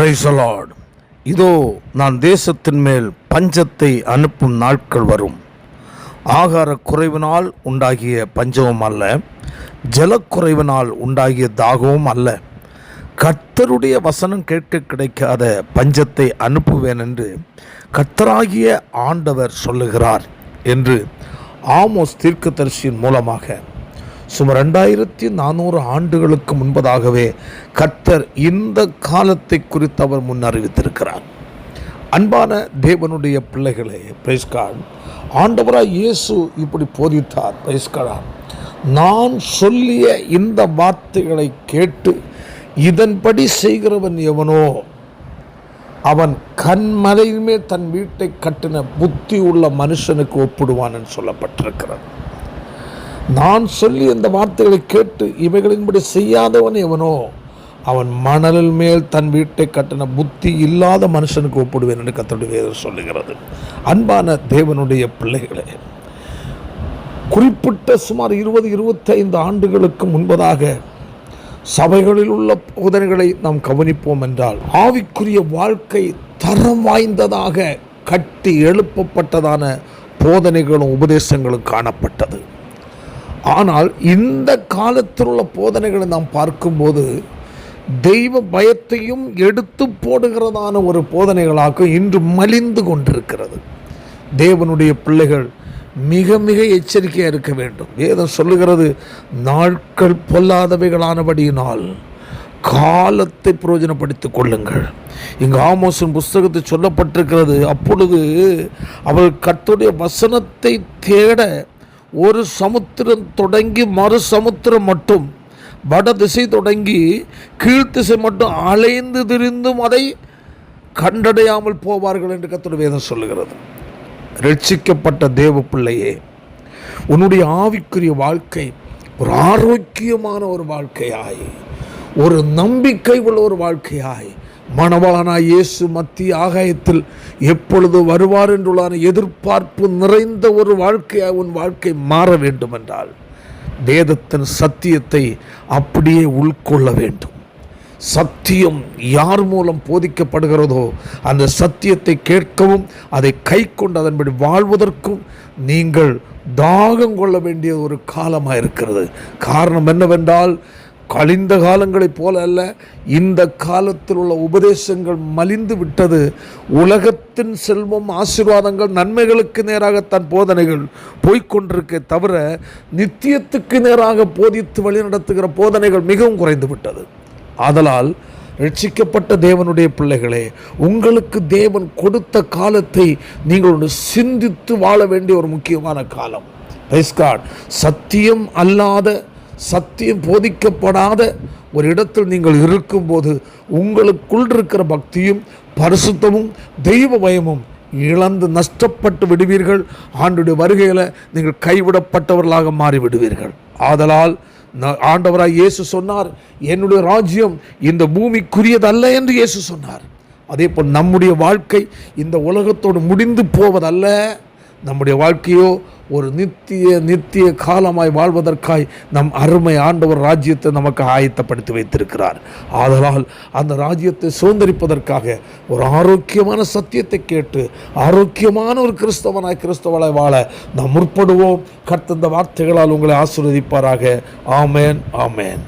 பிரைசலாட் இதோ நான் தேசத்தின் மேல் பஞ்சத்தை அனுப்பும் நாட்கள் வரும். ஆகார குறைவினால் உண்டாகிய பஞ்சமும் அல்ல ஜலக்குறைவினால் உண்டாகிய தாகமும் அல்ல. கர்த்தருடைய வசனம் கேட்க கிடைக்காத பஞ்சத்தை அனுப்புவேன் என்று கர்த்தராகிய ஆண்டவர் சொல்லுகிறார் என்று ஆமோஸ் தீர்க்கதரிசியின் மூலமாக சுமார் ரெண்டாயிரத்தி நானூறு ஆண்டுகளுக்கு முன்பதாகவே கர்த்தர் இந்த காலத்தை குறித்து அவர் முன் அறிவித்திருக்கிறார். அன்பான தேவனுடைய பிள்ளைகளே பிரைஸ்காட் ஆண்டவராக இயேசு இப்படி போதித்தார் பிரைஸ்காடா நான் சொல்லிய இந்த வார்த்தைகளை கேட்டு இதன்படி செய்கிறவன் எவனோ அவன் கண்மலையுமே தன் வீட்டை கட்டின புத்தி உள்ள மனுஷனுக்கு ஒப்பிடுவான் என்று நான் சொல்லி இந்த வார்த்தைகளை கேட்டு இவைகளின்படி செய்யாதவன் எவனோ அவன் மணலில் மேல் தன் வீட்டை கட்டின புத்தி இல்லாத மனுஷனுக்கு ஒப்பிடுவேன் என்று கத்தருடைய வேதம் சொல்லுகிறது. அன்பான தேவனுடைய பிள்ளைகளே குறிப்பிட்ட சுமார் இருபது இருபத்தைந்து ஆண்டுகளுக்கு முன்பதாக சபைகளில் உள்ள போதனைகளை நாம் கவனிப்போம் என்றால் ஆவிக்குரிய வாழ்க்கை தரம் வாய்ந்ததாக கட்டி எழுப்பப்பட்டதான போதனைகளும் உபதேசங்களும் காணப்பட்டது. ஆனால் இந்த காலத்தில் உள்ள போதனைகளை நாம் பார்க்கும்போது தெய்வ பயத்தையும் எடுத்து போடுகிறதான ஒரு போதனைகளாக இன்று மலிந்து கொண்டிருக்கிறது. தேவனுடைய பிள்ளைகள் மிக மிக எச்சரிக்கையாக இருக்க வேண்டும். வேதம் சொல்லுகிறது நாட்கள் பொல்லாதவைகளானபடியினால் காலத்தை பிரயோஜனப்படுத்திக் கொள்ளுங்கள். இங்கு ஆமோசன் புஸ்தகத்தில் சொல்லப்பட்டிருக்கிறது அப்பொழுது அவள் கத்துடைய வசனத்தை தேட ஒரு சமுத்திரம் தொடங்கி மறு சமுத்திரம் மட்டும் வட திசை தொடங்கி கீழ்த்திசை மட்டும் அலைந்து திரிந்தும் அதை கண்டடையாமல் போவார்கள் என்று கர்த்தருடைய வேதம் சொல்லுகிறது. ரட்சிக்கப்பட்ட தேவ பிள்ளையே உன்னுடைய ஆவிக்குரிய வாழ்க்கை ஒரு ஆரோக்கியமான ஒரு வாழ்க்கையாய் ஒரு நம்பிக்கை உள்ள ஒரு வாழ்க்கையாய் மணவாளனாய் இயேசு மத்திய ஆகாயத்தில் எப்பொழுது வருவார் என்றுள்ளான எதிர்பார்ப்பு நிறைந்த ஒரு வாழ்க்கையாக உன் வாழ்க்கை மாற வேண்டும் என்றால் வேதத்தின் சத்தியத்தை அப்படியே உள்கொள்ள வேண்டும். சத்தியம் யார் மூலம் போதிக்கப்படுகிறதோ அந்த சத்தியத்தை கேட்கவும் அதை கை கொண்டு அதன்படி வாழ்வதற்கும் நீங்கள் தாகம் கொள்ள வேண்டிய ஒரு காலமாக இருக்கிறது காரணம் என்னவென்றால் கழிந்த காலங்களைப் போல அல்ல இந்த காலத்தில் உள்ள உபதேசங்கள் மலிந்து விட்டது. உலகத்தின் செல்வம் ஆசீர்வாதங்கள் நன்மைகளுக்கு நேராக தன் போதனைகள் போய்க்கொண்டிருக்கே தவிர நித்தியத்துக்கு நேராக போதித்து வழிநடத்துகிற போதனைகள் மிகவும் குறைந்து விட்டது. ஆதலால் ரட்சிக்கப்பட்ட தேவனுடைய பிள்ளைகளே உங்களுக்கு தேவன் கொடுத்த காலத்தை நீங்கள் ஒன்று சிந்தித்து வாழ வேண்டிய ஒரு முக்கியமான காலம். சத்தியம் அல்லாத சத்தியம் போதிக்கப்படாத ஒரு இடத்தில் நீங்கள் இருக்கும்போது உங்களுக்குள் இருக்கிற பக்தியும் பரிசுத்தமும் தெய்வ பயமும் இழந்து நஷ்டப்பட்டு விடுவீர்கள். ஆண்டுடைய வருகையில் நீங்கள் கைவிடப்பட்டவர்களாக மாறி விடுவீர்கள் ஆதலால் ஆண்டவராய் இயேசு சொன்னார் என்னுடைய ராஜ்யம் இந்த பூமிக்குரியதல்ல என்று இயேசு சொன்னார். அதே போல் நம்முடைய வாழ்க்கை இந்த உலகத்தோடு முடிந்து போவதல்ல. நம்முடைய வாழ்க்கையோ ஒரு நித்திய நித்திய காலமாய் வாழ்வதற்காய் நம் அருமை ஆண்டவர் ராஜ்யத்தை நமக்கு ஆயத்தப்படுத்தி வைத்திருக்கிறார். ஆதலால் அந்த ராஜ்யத்தை சுதந்திரிப்பதற்காக ஒரு ஆரோக்கியமான சத்தியத்தை கேட்டு ஆரோக்கியமான ஒரு கிறிஸ்தவனாய் கிறிஸ்தவனாய் வாழ நாம் முற்படுவோம். கர்த்தந்த வார்த்தைகளால் உங்களை ஆசீர்வதிப்பாராக. ஆமேன் ஆமேன்.